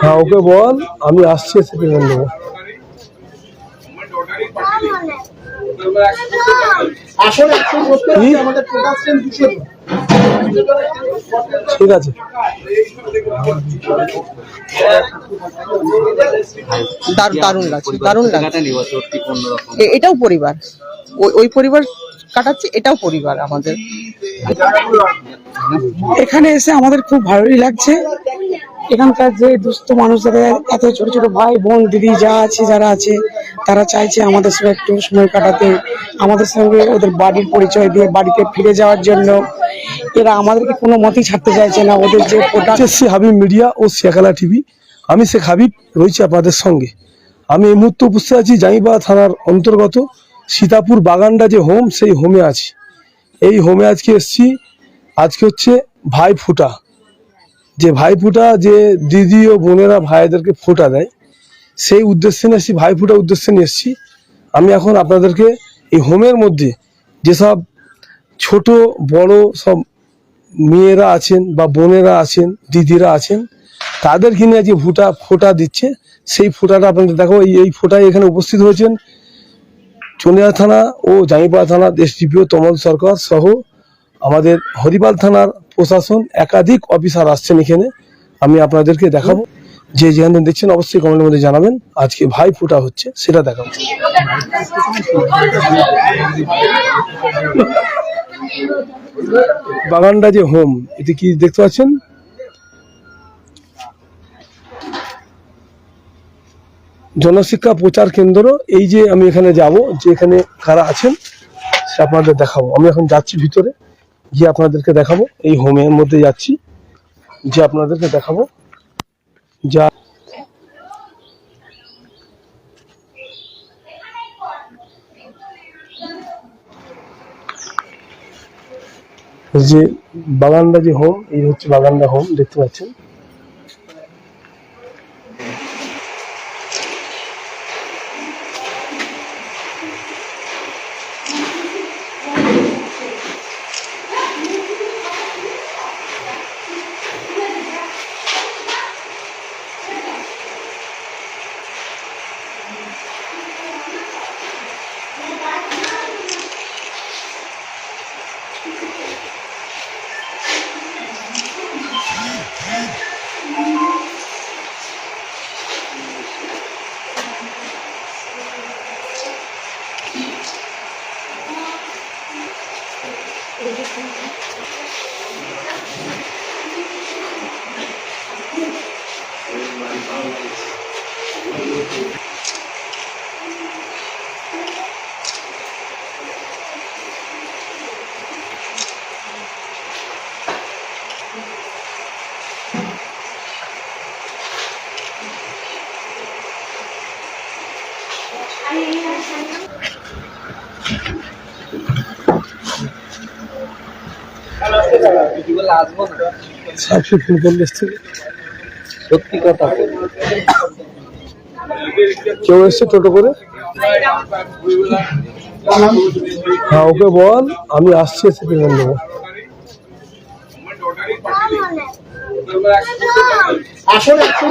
হ্যাঁ ওকে বল আমি আসছি সেকেন্ড নেব ঠিক আছে। দারুণ লাগছে দারুণ লাগছে। এটাও পরিবার। ওই ওই পরিবার কাটাচ্ছে এটাও পরিবার আমাদের। এখানে এসে আমাদের খুব ভালোই লাগছে। এখানকার যে দুস্থ মানুষদের, এত ছোট ছোট ভাই, বোন, দিদি যা আছে, যারা আছে, তারা চাইছে আমাদের সঙ্গে একটু সময় কাটাতে। আমাদের সঙ্গে ওদের বাড়ির পরিচয় দিয়ে বাড়িতে ফিরে যাওয়ার জন্য। এরা আমাদেরকে কোনো মতেই ছাড়তে চাইছে না। ওদের যে হচ্ছে হাবিব মিডিয়া ও শেখালা টিভি। আমি শেখ হাবিব, রয়েছি আপনাদের সঙ্গে। আমি এই মুহূর্তে উপস্থিত আছি জাইবা থানার অন্তর্গত সীতাপুর বাগানটা যে হোম সেই হোমে আছি। এই হোমে আজকে এসছি। আজকে হচ্ছে ভাই ফুটা। যে ভাই ফুটা, যে দিদি ও বোনেরা ভাইদেরকে ফোটা দেয়, সেই উদ্দেশ্যে নিয়ে এসছি, ভাই ফুটা উদ্দেশ্যে নিয়ে এসছি। আমি এখন আপনাদেরকে এই হোমের মধ্যে যেসব ছোট, বড় সব মেয়েরা আছেন বা বোনেরা আছেন, দিদিরা আছেন তাদের কিনে যে ফুটা, ফোটা দিচ্ছে, সেই ফোটাটা আপনাদের দেখো এই এই ফোটায় এখানে উপস্থিত হয়েছেন চনিয়া থানা ও জামিপাড়া থানার এসডিপিও তমল সরকার সহ আমাদের হরিপাল থানার প্রশাসন একাধিক অফিসার আসছেন এখানে। আমি আপনাদেরকে দেখাবো। যে যেখানে দেখছেন অবশ্যই কমেন্টের মধ্যে জানাবেন। আজকে ভাই ফোটা হচ্ছে, সেটা দেখাবো। বাগানটা যে হোম, এটি কি দেখতে পাচ্ছেন? জনশিক্ষা প্রচার কেন্দ্র, এই যে আমি এখানে যাব যে এখানে কারা আছেন, সে আপনাদের দেখাবো। আমি এখন যাচ্ছি ভিতরে। গিয়ে আপনাদেরকে দেখাবো। এই হোমের মধ্যে যাচ্ছি। যে আপনাদেরকে দেখাবো। যা যে বাগানটা যে হোম এই হচ্ছে বাগানটা হোম দেখতে পাচ্ছেন? কি বলে আসব না সাবসি থেকে সত্যি কথা কেউ এসছে টোটো করে? হ্যাঁ ওকে বল আমি আসছি সেকেন্ড হ্যান্ড নেব আসলে একশো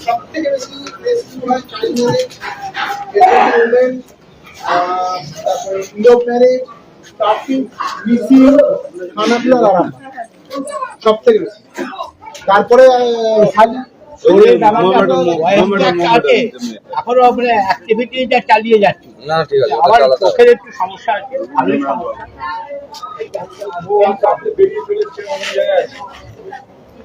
সব থেকে বেশি হয় চাইল্ড ম্যারেজ তারপরে ইউরোপ ম্যারেজ ট্রাফিক মিসিং খানাপিনা আরাম সব থেকে বেশি তারপরে আহ, এখনও মানে অ্যাক্টিভিটিটা চালিয়ে যাচ্ছি। না ঠিক আছে আমার চোখের একটু সমস্যা আছে ভালোই সমস্যা।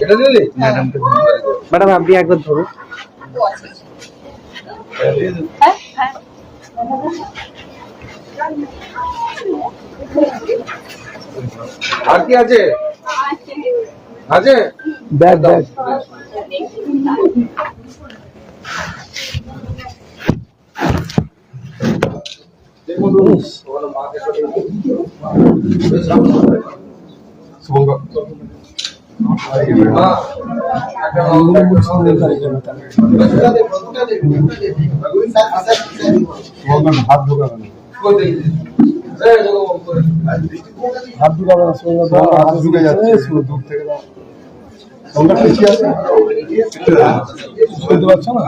এটা দিলি? ম্যাডাম ম্যাডাম আপনি একবার ধরুন। আর কি আছে? আছে? ব্যাগ ব্যাগ মা, এই জগো করে হাত ঢুকাবে না হাত ঢুকে যাচ্ছে দূর থেকে তোমরা পিছিয়ে আছে শুনতে পাচ্ছ না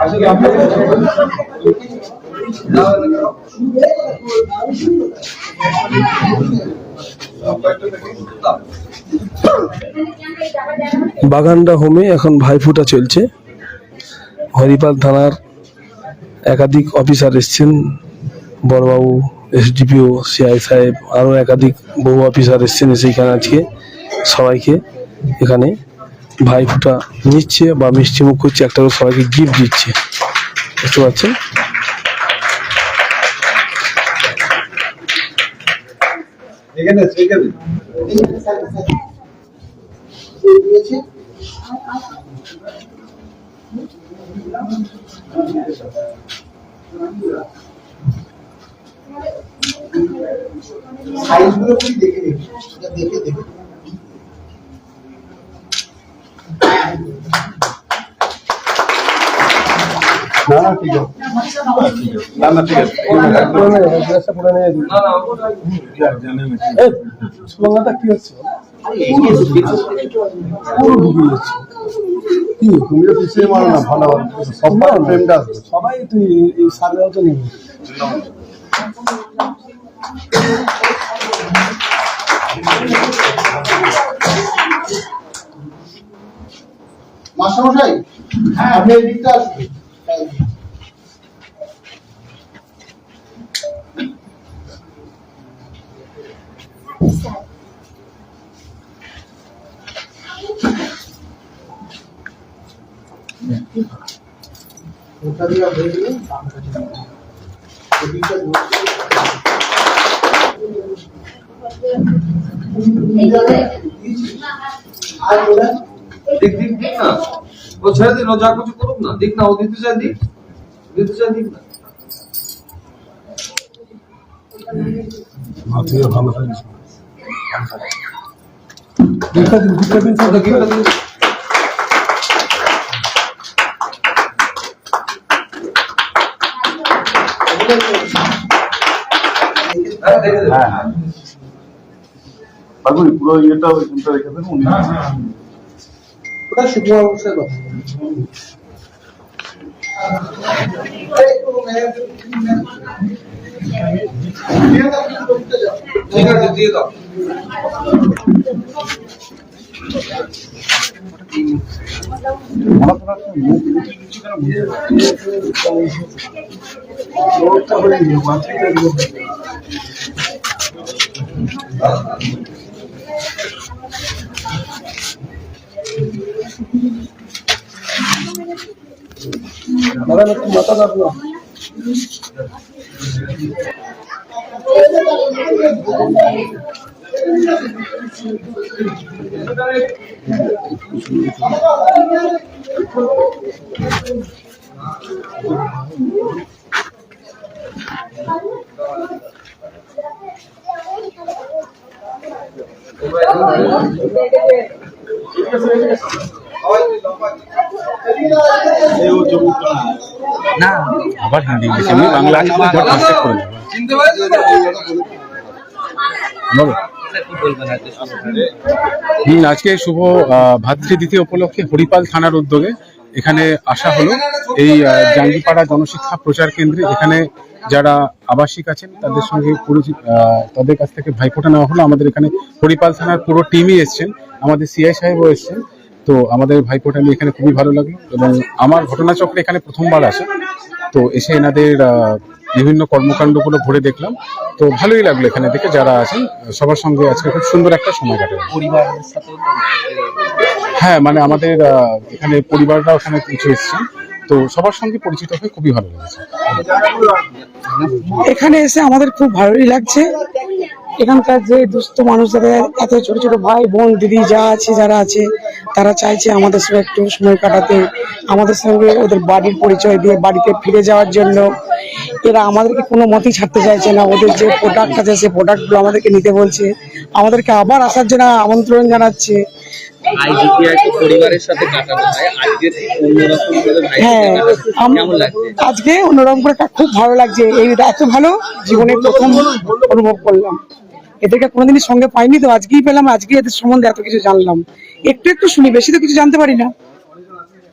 আসলে বাগানডা হোমে এখন ভাইফোঁটা চলছে। হরিপাল থানার একাধিক অফিসার এসছেন। বড়বাবু, এসডিপিও, সিআই সাহেব, আরও একাধিক বহু অফিসার এসছেন সেইখানে আজকে সবাইকে এখানে ভাইফোঁটা নিচ্ছে বা মিষ্টি মুখ করছে একটা করে সবাইকে গিফট দিচ্ছে। বুঝতে পারছেন? এখানে সেখানে সাইজগুলো কি দেখে দেখি দেখে দেখে। না সবাই তুই এই সারদাও তো নেবে মাস্টারমশাই আপনি এই আসবেন। ও ছেড়ে দিন ও যা কিছু করুক না দিক না, ও দিতে চায় দিক দিতে চায় দিক না। ভালো হ্যাঁ, দেখে দেবে। বাবুই পুরো ইয়েটা ওইখানটা রেখে দেন উনি ওটা সুকুমার বসে কথা ঠিক আছে দিয়ে দাও। মাথা রাখল আবার হিন্দি ইংলিশ বাংলা দেবো চিনতে পারছ তো? আজকে শুভ আহ, ভাতৃদ্বিতীয় উপলক্ষে হরিপাল থানার উদ্যোগে এখানে আসা হলো। এই জাঙ্গিপাড়া জনশিক্ষা প্রচার কেন্দ্রে এখানে যারা আবাসিক আছেন তাদের সঙ্গে পরিচিত তাদের কাছ থেকে ভাইফোঁটা নেওয়া হলো। আমাদের এখানে হরিপাল থানার পুরো টিমই এসছেন। আমাদের সিআই সাহেবও এসছেন। তো আমাদের ভাইফোঁটা নিয়ে এখানে খুবই ভালো লাগল এবং আমার ঘটনাচক্রে এখানে প্রথমবার আসে। তো এসে এনাদের বিভিন্ন কর্মকাণ্ডগুলো ঘুরে দেখলাম। তো ভালোই লাগল এখানে থেকে যারা আছেন সবার সঙ্গে আজকে খুব সুন্দর একটা সময় কাটালাম। হ্যাঁ মানে আমাদের এখানে পরিবাররাও এখানে কিছু এসেছেন তো সবার সঙ্গে পরিচিত হয়ে খুবই ভালো লেগেছে। এখানে এসে আমাদের খুব ভালোই লাগছে। এখানকার যে দুস্থ মানুষদের এত ছোট ছোট ভাই বোন দিদি যা আছে যারা আছে তারা চাইছে আমাদের সঙ্গে একটু সময় কাটাতে। আমাদের সঙ্গে ওদের বাড়ির পরিচয় দিয়ে বাড়িতে ফিরে যাওয়ার জন্য। এরা আমাদেরকে কোনো মতেই ছাড়তে চাইছে না। ওদের যে প্রোডাক্ট আছে, সেই প্রোডাক্টগুলো আমাদেরকে নিতে বলছে। আমাদেরকে আবার আসার জন্য আমন্ত্রণ জানাচ্ছে। হয় আজকে অন্যরকম করে খুব ভালো লাগছে। এইটা এত ভালো জীবনে প্রথম অনুভব করলাম। এদেরকে কোনোদিনই সঙ্গে পাইনি তো আজকেই পেলাম আজকে এদের সম্বন্ধে এত কিছু জানলাম। একটু একটু শুনি, বেশি তো কিছু জানতে পারি না।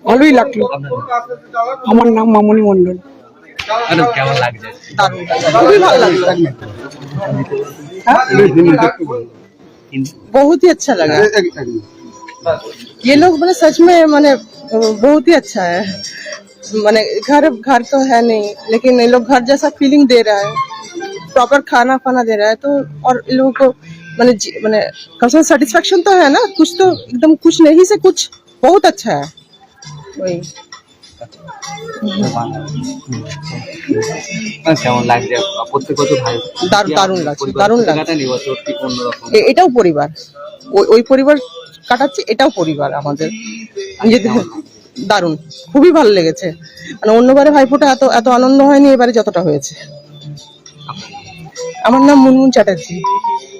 ভালোই লাগল। আমার নাম মামনি মন্ডল ম্যাডাম কেমন লাগছে দারুণ খুবই ভালো লাগলো बहुत ही अच्छा लगा ये लोग मैंने सच में मैंने बहुत ही अच्छा है मैंने घर घर तो है नहीं लेकिन ये लोग घर जैसा फीलिंग दे रहा है प्रॉपर खाना फाना दे रहा है तो और इन लोगों को मैंने जी- मैंने कम से कम सेटिस्फेक्शन तो है ना कुछ तो एकदम कुछ नहीं से कुछ बहुत अच्छा है वही কেমন লাগছে? প্রত্যেক বছর ভাই দারুণ দারুণ লাগছে দারুণ লাগছে। কাটানি বছর ঠিক অন্যরকম এ- এটাও পরিবার। ওই ওই পরিবার কাটাচ্ছে এটাও পরিবার আমাদের। নিজেদের দারুণ খুবই ভালো লেগেছে। মানে অন্যবারে ভাইফোঁটা এত এত আনন্দ হয়নি এবারে যতটা হয়েছে। আমার নাম মুনমুন চ্যাটার্জি।